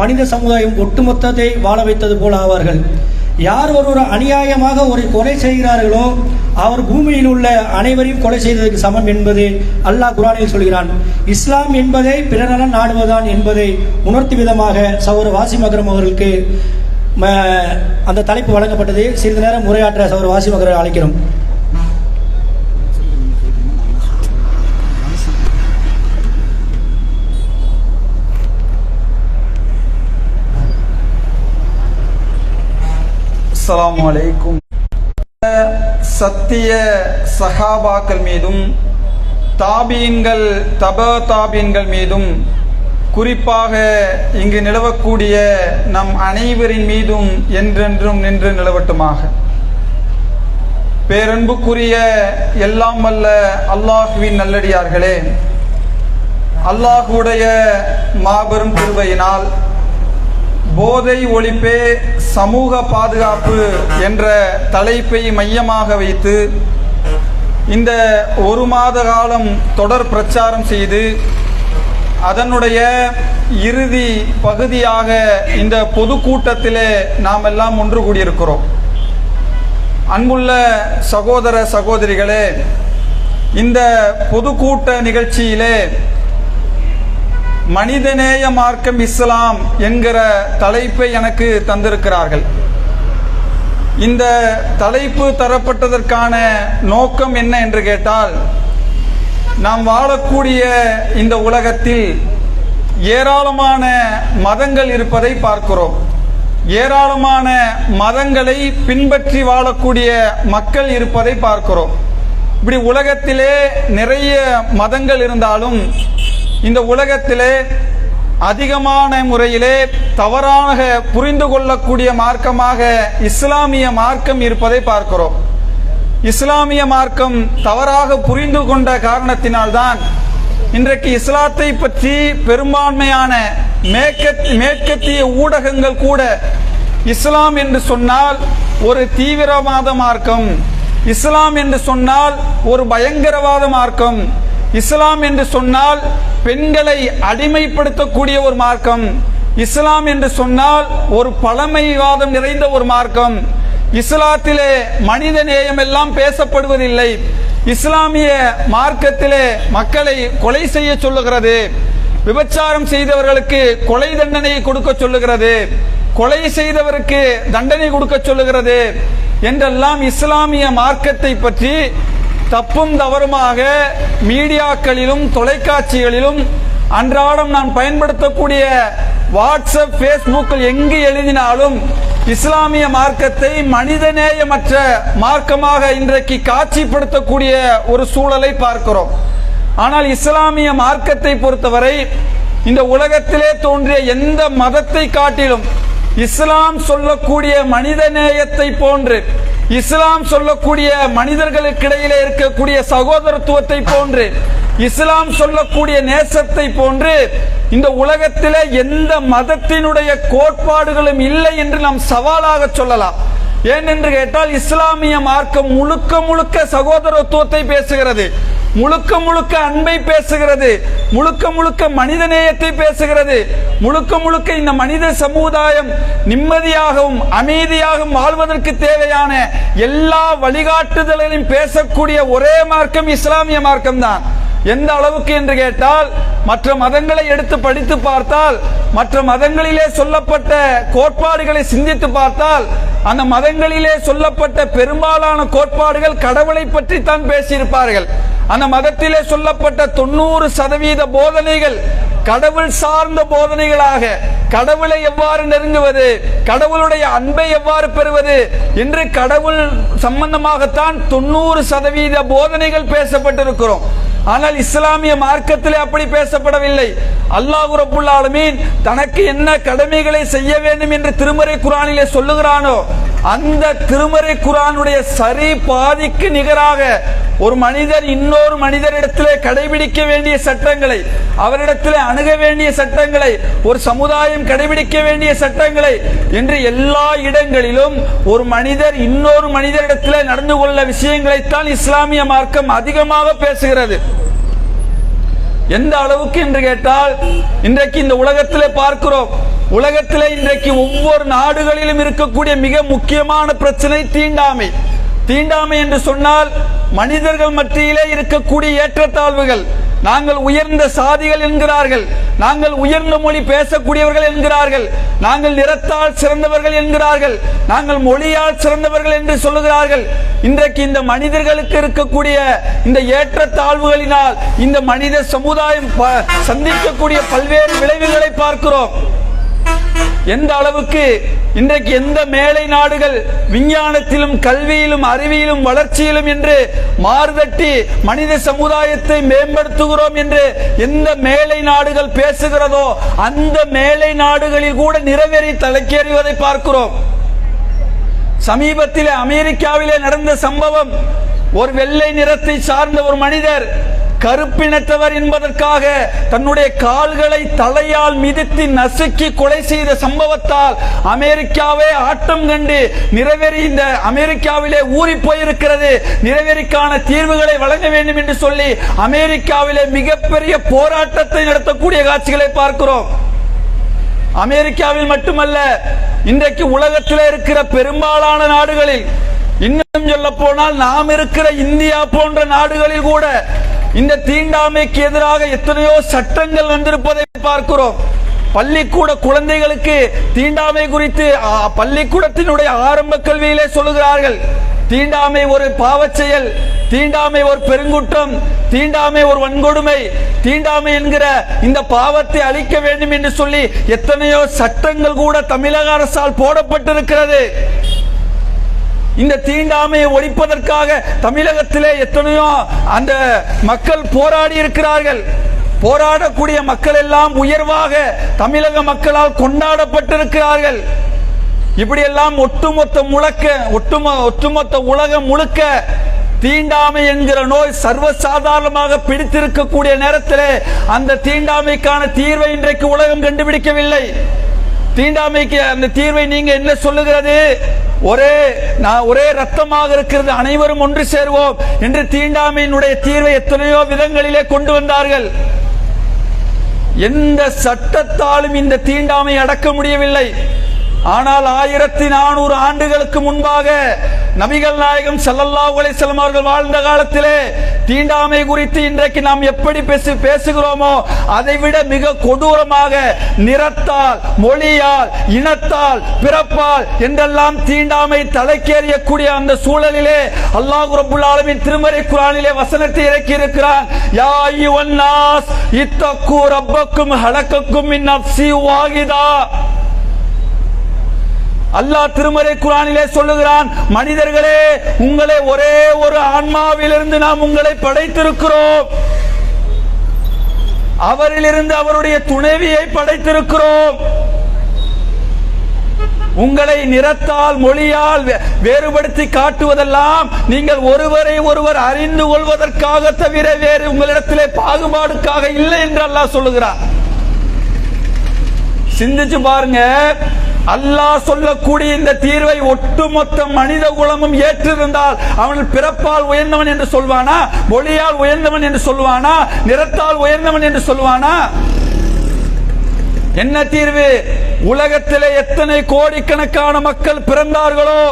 மனித சமுதாயம் ஒட்டுமொத்தத்தை வாழ வைத்தது போல ஆவார்கள். யார் ஒருவர் அநியாயமாக ஒரு கொலை செய்கிறார்களோ அவர் பூமியில் உள்ள அனைவரையும் கொலை செய்ததற்கு சமம் என்பது அல்லாஹ் குரானில் சொல்கிறான். இஸ்லாம் என்பதை பிறநலன் நாடுவதான் என்பதை உணர்த்தும் விதமாக சௌர வாசிம் அக்ரம் அவர்களுக்கு ம, அந்த தலைப்பு வழங்கப்பட்டது. சிறிது நேரம் உரையாற்ற சௌர வாசிம் அக்ரம் அழைக்கிறோம். அஸ்லாம் வலைக்கும் சத்திய சஹாபாக்கள் மீதும் தாபீன்கள் தப தாபீன்கள் மீதும் குறிப்பாக இங்கு நிலவக்கூடிய நம் அனைவரின் மீதும் என்றென்றும் நின்று நிலவட்டுமாக. பேரன்புக்குரிய எல்லாம் வல்ல அல்லாஹுவின் நல்லடியார்களே அல்லாஹுடைய மாபெரும் திருவையினால் போதை ஒழிப்பே சமூக பாதுகாப்பு என்ற தலைப்பை மையமாக வைத்து இந்த ஒரு மாத காலம் தொடர் பிரச்சாரம் செய்து அதனுடைய இறுதி பகுதியாக இந்த பொதுக்கூட்டத்திலே நாம் எல்லாம் ஒன்று கூடியிருக்கிறோம். அன்புள்ள சகோதர சகோதரிகளே இந்த பொதுக்கூட்ட நிகழ்ச்சியிலே மனிதநேய மார்க்கம் இஸ்லாம் என்கிற தலைப்பை எனக்கு தந்திருக்கிறார்கள். இந்த தலைப்பு தரப்பட்டதற்கான நோக்கம் என்ன என்று கேட்டால் நாம் வாழக்கூடிய இந்த உலகத்தில் ஏராளமான மதங்கள் இருப்பதை பார்க்கிறோம். ஏராளமான மதங்களை பின்பற்றி வாழக்கூடிய மக்கள் இருப்பதை பார்க்கிறோம். இப்படி உலகத்திலே நிறைய மதங்கள் இருந்தாலும் இந்த உலகத்திலே அதிகமான முறையிலே தவறாக புரிந்து கொள்ளக்கூடிய மார்க்கமாக இஸ்லாமிய மார்க்கம் இருப்பதை பார்க்கிறோம். இஸ்லாமிய மார்க்கம் தவறாக புரிந்து கொண்ட காரணத்தினால்தான் இன்றைக்கு இஸ்லாத்தை பற்றி பெரும்பான்மையான மேற்கத் மேற்கத்திய ஊடகங்கள் கூட இஸ்லாம் என்று சொன்னால் ஒரு தீவிரவாத மார்க்கம் இஸ்லாம் என்று சொன்னால் ஒரு பயங்கரவாத மார்க்கம் இஸ்லாம் என்று சொன்னால் பெண்களை அடிமைப்படுத்தக்கூடிய ஒரு மார்க்கம். இஸ்லாம் என்று சொன்னால் ஒரு பழமைவாதம் நிறைந்த ஒரு மார்க்கம். இஸ்லாத்திலே மனித நேயம் எல்லாம் பேசப்படுவதில்லை. இஸ்லாமிய மார்க்கத்திலே மக்களை கொலை செய்ய சொல்லுகிறது. விபச்சாரம் செய்தவர்களுக்கு கொலை தண்டனை கொடுக்க சொல்லுகிறது. கொலை செய்தவருக்கு தண்டனை கொடுக்க சொல்லுகிறது. என்றெல்லாம் இஸ்லாமிய மார்க்கத்தை பற்றி தப்பும் தவறுமாக மீடியாக்களிலும் தொலைக்காட்சிகளிலும் அன்றாடம் நான் பயன்படுத்தக்கூடிய வாட்ஸ்அப் ஃபேஸ்புக்கில் எங்கு எழுதினாலும் இஸ்லாமிய மார்க்கத்தை மனிதநேயமற்ற மார்க்கமாக இன்றைக்கு காட்சிப்படுத்தக்கூடிய ஒரு சூழலை பார்க்கிறோம். ஆனால் இஸ்லாமிய மார்க்கத்தை பொறுத்தவரை இந்த உலகத்திலே தோன்றிய எந்த மதத்தை காட்டிலும் இஸ்லாம் சொல்லக்கூடிய மனித நேயத்தை போன்று இஸ்லாம் சொல்லக்கூடிய மனிதர்களுக்கிடையிலே இருக்கக்கூடிய சகோதரத்துவத்தை போன்று இஸ்லாம் சொல்லக்கூடிய நேசத்தை போன்று இந்த உலகத்திலே எந்த மதத்தினுடைய கோட்பாடுகளும் இல்லை என்று நாம் சவாலாக சொல்லலாம். ஏனென்று கேட்டால் இஸ்லாமிய மார்க்கம் முழுக்க முழுக்க சகோதரத்துவத்தை பேசுகிறது. முழுக்க முழுக்க அன்பை பேசுகிறது. முழுக்க முழுக்க மனிதநேயத்தை பேசுகிறது. முழுக்க முழுக்க இந்த மனித சமுதாயம் நிம்மதியாகவும் அமைதியாகவும் வாழ்வதற்கு தேவையான எல்லா வழிகாட்டுதல்களையும் பேசக்கூடிய ஒரே மார்க்கம் இஸ்லாமிய மார்க்கம் தான் எந்த அளவுக்கு என்று கேட்டால் மற்ற மதங்களை எடுத்து படித்து பார்த்தால் மற்ற மதங்களிலே சொல்லப்பட்ட கோட்பாடுகளை சிந்தித்து பார்த்தால் அந்த மதங்களிலே சொல்லப்பட்ட பெரும்பாலான கோட்பாடுகள் கடவுளை பற்றி தான் பேசியிருப்பார்கள். அந்த மதத்திலே சொல்லப்பட்ட தொண்ணூறு சதவீத போதனைகள் கடவுள் சார்ந்த போதனைகளாக கடவுளை எவ்வாறு நெருங்குவது கடவுளுடைய அன்பை எவ்வாறு பெறுவது என்று கடவுள் சம்பந்தமாகத்தான் தொண்ணூறு சதவீத போதனைகள் பேசப்பட்டிருக்கிறோம். ஆனால் இஸ்லாமிய மார்க்கத்திலே அப்படி பேசப்படவில்லை. அல்லாஹ் ரப்புல் ஆலமீன் தனக்கு என்ன கடமைகளை செய்ய வேண்டும் என்று திருமறை குரானிலே சொல்லுகிறானோ அந்த திருமறை குரானுடைய சரி பாதிக்கு நிகராக ஒரு மனிதர் இன்னொரு மனிதரிடத்திலே கடைபிடிக்க வேண்டிய சட்டங்களை அவரிடத்திலே அணுக வேண்டிய சட்டங்களை ஒரு சமுதாயம் கடைபிடிக்க வேண்டிய சட்டங்களை என்று எல்லா இடங்களிலும் ஒரு மனிதர் இன்னொரு மனிதரிடத்திலே நடந்து கொள்ள விஷயங்களைத்தான் இஸ்லாமிய மார்க்கம் அதிகமாக பேசுகிறது. எந்த அளவுக்கு என்று கேட்டால் இன்றைக்கு இந்த உலகத்திலே பார்க்கிறோம். உலகத்திலே இன்றைக்கு ஒவ்வொரு நாடுகளிலும் இருக்கக்கூடிய மிக முக்கியமான பிரச்சனை தீண்டாமை. தீண்டாமை என்று சொன்னால் மனிதர்கள் மத்தியிலே இருக்கக்கூடிய ஏற்றத்தாழ்வுகள். நாங்கள் உயர்ந்த சாதிகள் என்கிறார்கள். நாங்கள் உயர்ந்த மொழி பேசக்கூடியவர்கள் என்கிறார்கள். நாங்கள் நிறத்தால் சிறந்தவர்கள் என்கிறார்கள். நாங்கள் மொழியால் சிறந்தவர்கள் என்று சொல்லுகிறார்கள். இன்றைக்கு இந்த மனிதர்களுக்கு இருக்கக்கூடிய இந்த ஏற்றத்தாழ்வுகளினால் இந்த மனித சமுதாயம் ப- சந்திக்கக்கூடிய பல்வேறு விளைவுகளை பார்க்கிறோம். எந்த அளவுக்கு இன்றைக்கு எந்த மேலை நாடுகள் விஞ்ஞானத்திலும் கல்வியிலும் அறிவியலும் வளர்ச்சியிலும் என்று மாறுதட்டி மனித சமுதாயத்தை மேம்படுத்துகிறோம் என்று எந்த மேலை நாடுகள் பேசுகிறதோ அந்த மேலை நாடுகளில் கூட நிறைவேறி தலைக்கேறுவதை பார்க்கிறோம். சமீபத்தில் அமெரிக்காவிலே நடந்த சம்பவம் ஒரு வெள்ளை நிறத்தை சார்ந்த ஒரு மனிதர் கருப்பினத்தவர் என்பதற்காக தன்னுடைய கால்களை தலையால் மிதித்து நசுக்கி கொலை செய்த சம்பவத்தால் அமெரிக்காவே ஆட்டம் கண்டு நிறைவேறி இந்த அமெரிக்காவிலே ஊறி போயிருக்கிறது. நிறைவேறிக்கான தீர்வுகளை வழங்க வேண்டும் என்று சொல்லி அமெரிக்காவிலே மிகப்பெரிய போராட்டத்தை நடத்தக்கூடிய காட்சிகளை பார்க்கிறோம். அமெரிக்காவில் மட்டுமல்ல இன்றைக்கு உலகத்தில் இருக்கிற பெரும்பாலான நாடுகளில் இன்னும் சொல்ல போனால் நாம் இருக்கிற இந்தியா போன்ற நாடுகளில் கூட இந்த தீண்டாமைக்கு எதிராக எத்தனையோ சட்டங்கள் வந்திருப்பதை பார்க்கிறோம். பள்ளிக்கூட குழந்தைகளுக்கு தீண்டாமை குறித்து பள்ளிக்கூடத்தினுடைய ஆரம்ப கல்வியிலே சொல்லுகிறார்கள். தீண்டாமை ஒரு பாவச் செயல் தீண்டாமை ஒரு பெருங்குற்றம் தீண்டாமை ஒரு வன்கொடுமை தீண்டாமை என்கிற இந்த பாவத்தை அழிக்க வேண்டும் என்று சொல்லி எத்தனையோ சட்டங்கள் கூட தமிழக அரசால் போடப்பட்டிருக்கிறது. இந்த தீண்டாமையை ஒழிப்பதற்காக தமிழகத்திலே எத்தனையோ அந்த மக்கள் போராடி இருக்கிறார்கள். போராடக்கூடிய மக்கள் எல்லாம் உயர்வாக தமிழக மக்களால் கொண்டாடப்பட்டிருக்கிறார்கள். இப்படியெல்லாம் ஒட்டுமொத்த முழக்க ஒட்டுமொ ஒட்டுமொத்த உலகம் முழுக்க தீண்டாமை என்கிற நோய் சர்வசாதாரணமாக பிடித்திருக்கக்கூடிய நேரத்திலே அந்த தீண்டாமைக்கான தீர்வை இன்றைக்கு உலகம் கண்டுபிடிக்கவில்லை. தீண்டாமைக்கு அந்த தீர்வை நீங்க என்ன சொல்லுகிறது? ஒரே நான் ஒரே ரத்தமாக இருக்கிறது அனைவரும் ஒன்று சேருவோம் என்று தீண்டாமையினுடைய தீர்வை எத்தனையோ விதங்களிலே கொண்டு வந்தார்கள். எந்த சட்டத்தாலும் இந்த தீண்டாமை அடக்க முடியவில்லை. ஆனால் ஆயிரத்தி நானூறு ஆண்டுகளுக்கு முன்பாக நபிகள் நாயகம் செல்லல்லா அலைஹி வஸல்லம் அவர்கள் வாழ்ந்த காலத்திலே தீண்டாமை குறித்து இன்றைக்கு நாம் எப்படி பேசு பேசுகிறோமோ அதைவிட மிக கொடூரமாக நிறத்தால் மொழியால் இனத்தால் பிறப்பால் என்றெல்லாம் தீண்டாமை தலைக்கேறியக்கூடிய அந்த சூழலிலே அல்லாஹ் ரபுல் ஆலமின் திருமறை குரானிலே வசனத்தை இறக்கி இருக்கிறான் யா அய்யுவன் நாஸ் இத்தக்கு ரப்பக்கும் ஹலக்கக்கும் மின் நஃப்ஸி அல்லாஹ் திருமறை குரானிலே சொல்லுகிறான் மனிதர்களே உங்களை ஒரே ஒரு ஆன்மாவிலிருந்து நாம் உங்களை படைத்திருக்கிறோம். அவரிலிருந்து அவருடைய துணைவியை படைத்திருக்கிறோம். உங்களை நிறத்தால் மொழியால் வே- வேறுபடுத்தி காட்டுவதெல்லாம் நீங்கள் ஒருவரை ஒருவர் அறிந்து கொள்வதற்காக தவிர வேறு உங்களிடத்திலே பாகுபாடுக்காக இல்லை என்று அல்லாஹ் சொல்லுகிறார் சிந்திச்சு பாருங்க அல்லாஹ் சொல்லக்கூடிய இந்த தீர்வை ஒட்டுமொத்த மனித குலமும் ஏற்றிருந்தால் அவன் பிறப்பால் உயர்ந்தவன் என்று சொல்வானா? மொழியால் உயர்ந்தவன் என்று சொல்வானா? நிறத்தால் உயர்ந்தவன் என்று சொல்வானா? என்ன தீர்வு? உலகத்திலே எத்தனை கோடிக்கணக்கான மக்கள் பிறந்தார்களோ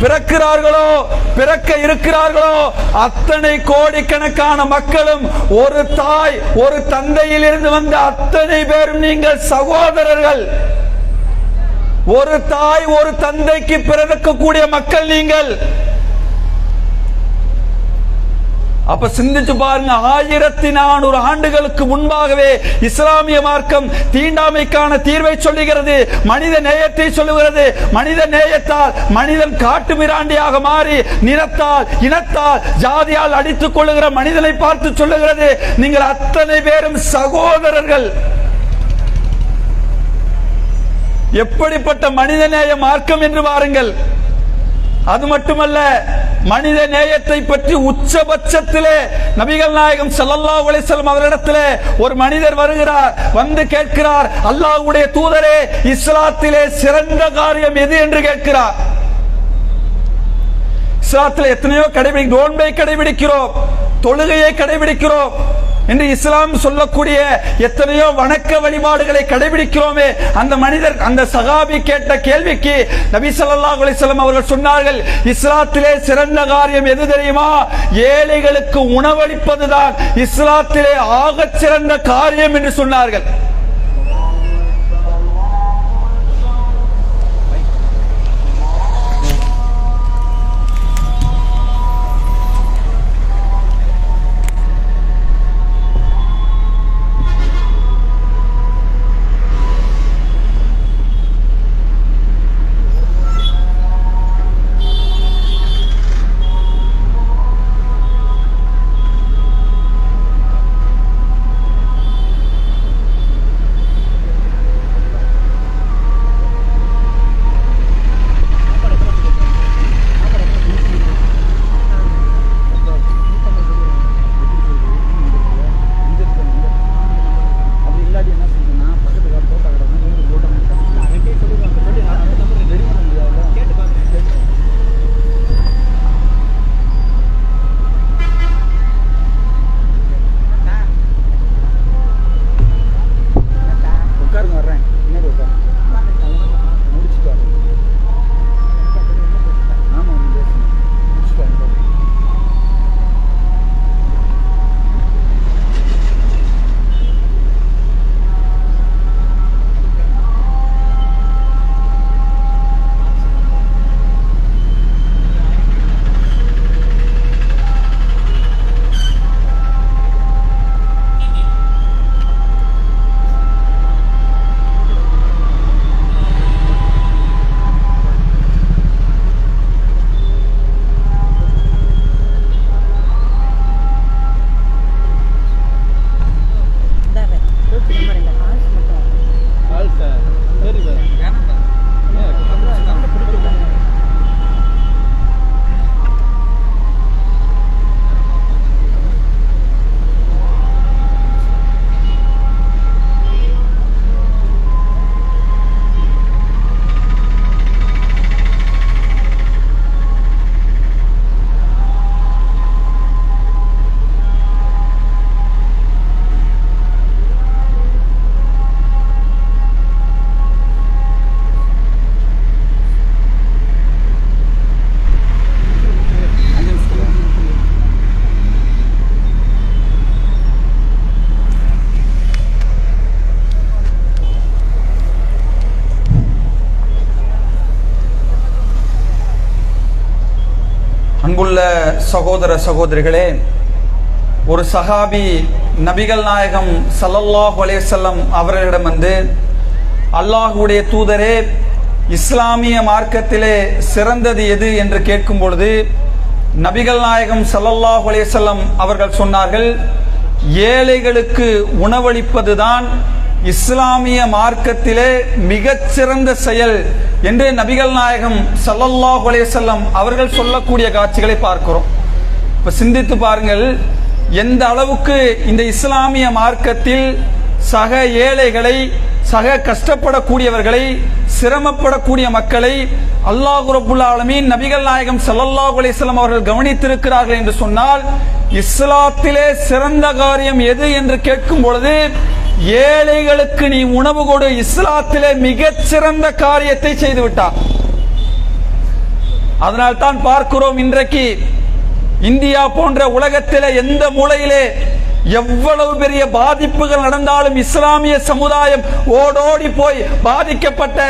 பிறக்கிறார்களோ பிறக்க இருக்கிறார்களோ அத்தனை கோடிக்கணக்கான மக்களும் ஒரு தாய் ஒரு தந்தையிலிருந்து வந்த அத்தனை பேரும் நீங்கள் சகோதரர்கள். ஒரு தாய் ஒரு தந்தைக்கு பிறக்கக்கூடிய மக்கள் நீங்கள். அப்ப சிந்திச்சு பாருங்க ஆயிரத்தி நானூறு ஆண்டுகளுக்கு முன்பாகவே இஸ்லாமிய மார்க்கம் தீண்டாமைக்கான தீர்வை சொல்லுகிறது மனித நேயத்தை சொல்லுகிறது. மனித நேயத்தால் மனிதன் காட்டு மிராண்டியாக மாறி நிறத்தால் இனத்தால் ஜாதியால் அடித்துக் கொள்ளுகிற மனிதனை பார்த்து சொல்லுகிறது. நீங்கள் அத்தனை பேரும் சகோதரர்கள். எப்படிப்பட்ட மனிதநேய மார்க்கம் என்று பாருங்கள் அது மட்டுமல்ல மனித நேயத்தை பற்றி உச்சபட்சத்திலே நபிகள் நாயகம் ஸல்லல்லாஹு அலைஹி அவரிடத்திலே ஒரு மனிதர் வருகிறார் வந்து கேட்கிறார் அல்லாஹ்வுடைய தூதரே இஸ்லாத்திலே சிறந்த காரியம் எது? என்று கேட்கிறார். இஸ்லாத்தில் எத்தனையோ கடைபிடி நோன்பை கடைபிடிக்கிறோம் தொழுகையை கடைபிடிக்கிறோம் என்று இஸ்லாம் சொல்லக்கூடிய எத்தனையோ வணக்க வழிபாடுகளை கடைபிடிக்கிறோமே அந்த மனிதர் அந்த சகாபி கேட்ட கேள்விக்கு நபி சொல்லா அலிசல்லாம் அவர்கள் சொன்னார்கள் இஸ்லாத்திலே சிறந்த காரியம் எது தெரியுமா? ஏழைகளுக்கு உணவளிப்பதுதான் இஸ்லாத்திலே ஆகச் சிறந்த காரியம் என்று சொன்னார்கள். சகோதர சகோதரிகளே ஒரு சஹாபி நபிகள் நாயகம் சல்லல்லாஹ் அலேசல்லம் அவர்களிடம் வந்து அல்லாஹுடைய தூதரே இஸ்லாமிய மார்க்கத்திலே சிறந்தது எது? என்று கேட்கும் பொழுது நபிகள் நாயகம் சல்லல்லாஹ் அலேசல்லம் அவர்கள் சொன்னார்கள் ஏழைகளுக்கு உணவளிப்பதுதான் இஸ்லாமிய மார்க்கத்திலே மிகச்சிறந்த செயல் என்று நபிகள் நாயகம் சல்லல்லாஹ் அலைஹி அவர்கள் சொல்லக்கூடிய காட்சிகளை பார்க்கிறோம். இப்ப சிந்தித்து பாருங்கள் எந்த அளவுக்கு இந்த இஸ்லாமிய மார்க்கத்தில் சக ஏழைகளை சக கஷ்டப்படக்கூடியவர்களை சிரமப்படக்கூடிய மக்களை அல்லாஹ் ரபுல் ஆலமீன் நபிகள் நாயகம் ஸல்லல்லாஹு அலைஹி அவர்கள் கவனித்திருக்கிறார்கள் என்று சொன்னால் இஸ்லாத்திலே சிறந்த காரியம் எது என்று கேட்கும் பொழுது ஏழைகளுக்கு நீ உணவு கொடு. இஸ்லாத்திலே மிகச்சிறந்த காரியத்தை செய்து விட்டார் அதனால் தான் பார்க்கிறோம் இன்றைக்கு இந்தியா போன்ற உலகத்திலே எந்த மூலையிலே எவ்வளவு பெரிய பாதிப்புகள் நடந்தாலும் இஸ்லாமிய சமுதாயம் ஓடோடி போய் பாதிக்கப்பட்ட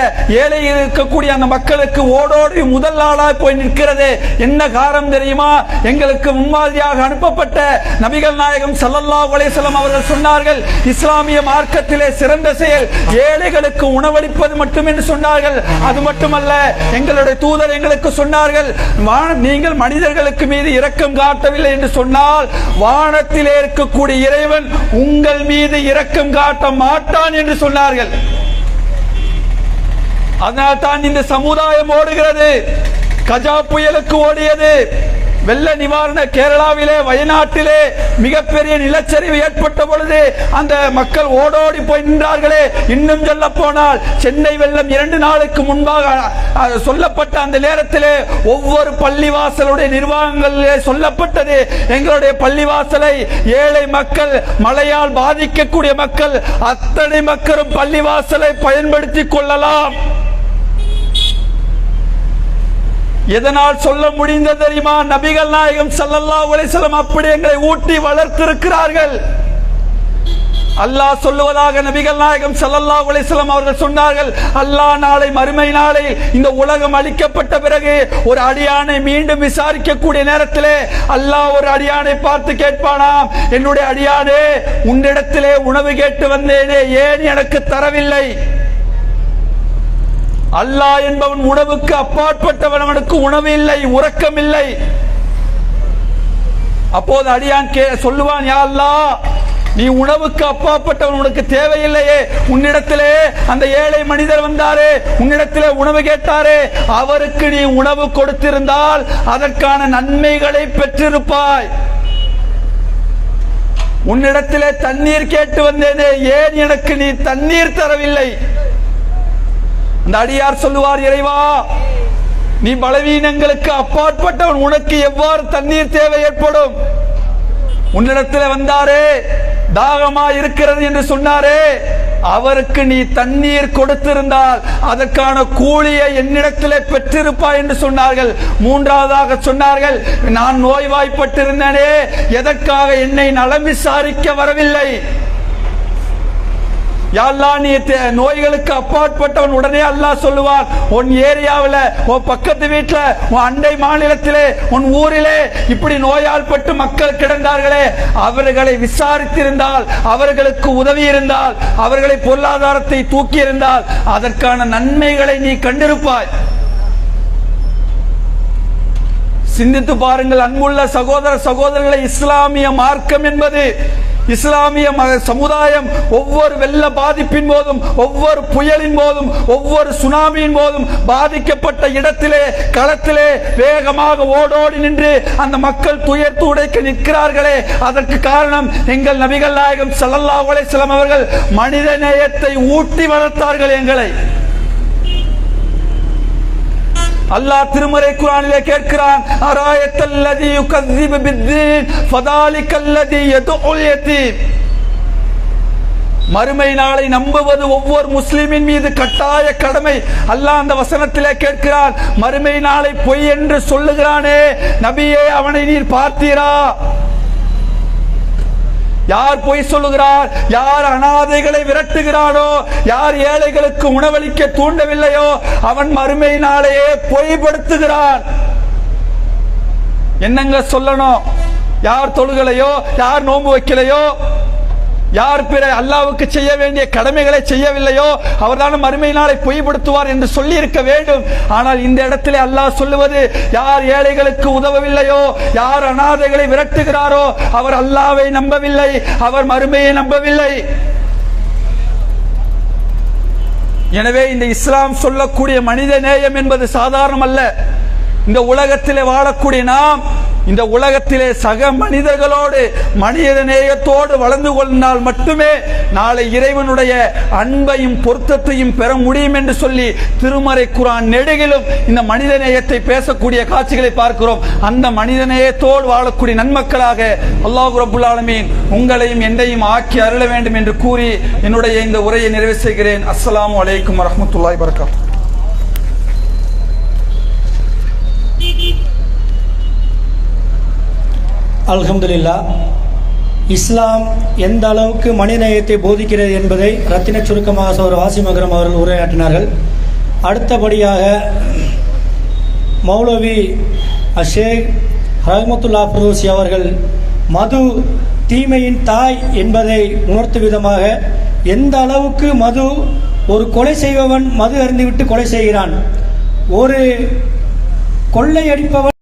ஏழை இருக்கக்கூடிய அந்த மக்களுக்கு ஓடோடி முதல் ஆளாக போய் நிற்கிறது. என்ன காரணம் தெரியுமா? எங்களுக்கு முன்மாதிரியாக அனுப்பப்பட்ட நபிகள் நாயகம் சல்லல்லா உலேசலம் அவர்கள் சொன்னார்கள் இஸ்லாமிய மார்க்கத்திலே சிறந்த செயல் ஏழைகளுக்கு உணவளிப்பது மட்டும் என்று சொன்னார்கள். அது மட்டுமல்ல எங்களுடைய தூதர் எங்களுக்கு சொன்னார்கள் நீங்கள் மனிதர்களுக்கு மீது இரக்கம் காட்டவில்லை என்று சொன்னால் வானத்திலே இருக்க இருக்கக்கூடிய இறைவன் உங்கள் மீது இரக்கம் காட்ட மாட்டான் என்று சொன்னார்கள். அதனால் தான் இந்த சமுதாயம் ஓடுகிறது. கஜா புயலுக்கு ஓடியது. வெள்ள நிவாரண கேரளாவிலே வயநாட்டிலே மிகப்பெரிய நிலச்சரிவு ஏற்பட்ட பொழுது அந்த மக்கள் ஓடோடி போய் நின்றார்களே. இன்னும் சொல்ல போனால் சென்னை வெள்ளம் இரண்டு நாளுக்கு முன்பாக சொல்லப்பட்ட அந்த நேரத்திலே ஒவ்வொரு பள்ளிவாசலுடைய நிர்வாகங்களிலே சொல்லப்பட்டது. எங்களுடைய பள்ளிவாசலை ஏழை மக்கள் மழையால் பாதிக்கக்கூடிய மக்கள் அத்தனை மக்களும் பள்ளிவாசலை பயன்படுத்திக் கொள்ளலாம். எதனால் சொல்ல முடிந்தது தெரியுமா? நபிகள் நாயகம் சல்லல்லா உலேசலம் அப்படி எங்களை ஊட்டி வளர்த்திருக்கிறார்கள். அல்லாஹ் சொல்லுவதாக நபிகள் நாயகம் சல்லல்லா அலைஹி அவர்கள் சொன்னார்கள் அல்லாஹ் நாளை மறுமை நாளை இந்த உலகம் அளிக்கப்பட்ட பிறகு ஒரு அடியானை மீண்டும் விசாரிக்கக்கூடிய நேரத்திலே அல்லாஹ் ஒரு அடியானை பார்த்து கேட்பானாம் என்னுடைய அடியானே உன்னிடத்திலே உணவு கேட்டு வந்தேனே ஏன் எனக்கு தரவில்லை? அல்லாஹ் என்பவன் உணவுக்கு அப்பாற்பட்டவன் அவனுக்கு உணவு இல்லை உறக்கம் இல்லை. அப்போது அடியான் கே சொல்லுவான் யா அல்லாஹ் நீ உணவுக்கு அப்பாற்பட்டவன் உனக்கு தேவையில்லையே. உன்னிடத்திலே அந்த ஏழை மனிதர் வந்தாரே உன்னிடத்திலே உணவு கேட்டாரே. அவருக்கு நீ உணவு கொடுத்திருந்தால் அதற்கான நன்மைகளை பெற்றிருப்பாய். உன்னிடத்திலே தண்ணீர் கேட்டு வந்தேனே ஏன் எனக்கு நீ தண்ணீர் தரவில்லை? இந்த அடியார் சொல்லுவார் இறைவா நீ பலவீனங்களுக்கு அப்பாற்பட்டவன். உனக்கு எவ்வாறு தண்ணீர் தேவை ஏற்படும்? உன்னிடத்தில் வந்தாரே தாகமா இருக்கிறது என்று சொன்னாரே அவருக்கு நீ தண்ணீர் கொடுத்திருந்தால் அதற்கான கூலியை என்னிடத்திலே பெற்றிருப்பாய் என்று சொன்னார்கள். மூன்றாவதாக சொன்னார்கள் நான் நோய்வாய்ப்பட்டிருந்தேனே எதற்காக என்னை நலம் விசாரிக்க வரவில்லை? யா நீ நோய்களுக்கு அப்பாற்பட்டவன் உடனே அல்லாஹ் சொல்லுவார் உன் ஏரியாவில் உன் பக்கத்து வீட்டில் உன் அண்டை மாநிலத்திலே உன் ஊரிலே இப்படி நோயால் பட்டு மக்கள் கிடந்தார்களே அவர்களை விசாரித்திருந்தால் அவர்களுக்கு உதவி இருந்தால் அவர்களை பொருளாதாரத்தை தூக்கி இருந்தால் அதற்கான நன்மைகளை நீ கண்டிருப்பாய். சிந்தித்து பாருங்கள் அன்புள்ள சகோதர சகோதரர்களை இஸ்லாமிய மார்க்கம் என்பது இஸ்லாமிய சமுதாயம் ஒவ்வொரு வெள்ள பாதிப்பின் போதும் ஒவ்வொரு புயலின் போதும் ஒவ்வொரு சுனாமியின் போதும் பாதிக்கப்பட்ட இடத்திலே களத்திலே வேகமாக ஓடோடி நின்று அந்த மக்கள் துயர் துடைக்க நிற்கிறார்களே. அதற்கு காரணம் எங்கள் நபிகள் நாயகம் ஸல்லல்லாஹு அலைஹி அவர்கள் மனித நேயத்தை ஊட்டி வளர்த்தார்கள் எங்களை. அல்லாஹ் திருமறை குரானிலே கேட்கிறான் அராயத்தல்லதி யுகذிபு பித்தீன் ஃபதாலிகல்லதி யதுல் யதீம். மறுமை நாளை நம்புவது ஒவ்வொரு முஸ்லிமின் மீது கட்டாய கடமை. அல்லாஹ் அந்த வசனத்திலே கேட்கிறான் மறுமை நாளை பொய் என்று சொல்லுகிறானே நபியே அவனை நீர் பார்த்தீரா? யார் பொய் சொல்லுகிறார்? யார் அனாதைகளை விரட்டுகிறானோ? யார் ஏழைகளுக்கு உணவளிக்க தூண்டவில்லையோ? அவன் மறுமையினாலேயே பொய்படுத்துகிறான் என்னங்க சொல்லணும்? யார் தொழுகலையோ? யார் நோன்பு வைக்கலையோ? யார் பிற அல்லாவுக்கு செய்ய வேண்டிய கடமைகளை செய்யவில்லையோ அவர்தான் மறுமை நாளை பொய்படுத்துவார் என்று சொல்லி இருக்க வேண்டும். ஆனால் இந்த இடத்திலே அல்லாஹ் சொல்லுவது யார் ஏழைகளுக்கு உதவவில்லையோ யார் அனாதைகளை விரட்டுகிறாரோ அவர் அல்லாவை நம்பவில்லை அவர் மறுமையை நம்பவில்லை. எனவே இந்த இஸ்லாம் சொல்லக்கூடிய மனித நேயம் என்பது சாதாரணம் அல்ல இந்த உலகத்திலே வாழக்கூடிய நாம் இந்த உலகத்திலே சக மனிதர்களோடு மனித நேயத்தோடு வளர்ந்து கொண்டால் மட்டுமே நாளை இறைவனுடைய அன்பையும் பொருத்தத்தையும் பெற முடியும் என்று சொல்லி திருமறை குரான் நெடுகிலும் இந்த மனித நேயத்தை பேசக்கூடிய காட்சிகளை பார்க்கிறோம். அந்த மனித நேயத்தோடு வாழக்கூடிய நன்மக்களாக அல்லாஹ் ரபுல்லாலமீன் உங்களையும் என்னையும் ஆக்கி அருள வேண்டும் என்று கூறி என்னுடைய இந்த உரையை நிறைவு செய்கிறேன். அஸ்லாம் அலைக்கும் வரமத்துல்லாய் வரகாத்து அல்ஹம்துலில்லா இஸ்லாம் எந்த அளவுக்கு மனிதநேயத்தை போதிக்கிறது என்பதை ரத்தின சுருக்கமாக சோர் வாசிமகரம் அவர்கள் உரையாற்றினார்கள். அடுத்தபடியாக மௌலவி அஷேக் ரஹமத்துல்லா ஃபுரூசி அவர்கள் மது தீமையின் தாய் என்பதை உணர்த்தும் விதமாக எந்த அளவுக்கு மது ஒரு கொலை செய்பவன் மது அறிந்துவிட்டு கொலை செய்கிறான். ஒரு கொள்ளையடிப்பவன்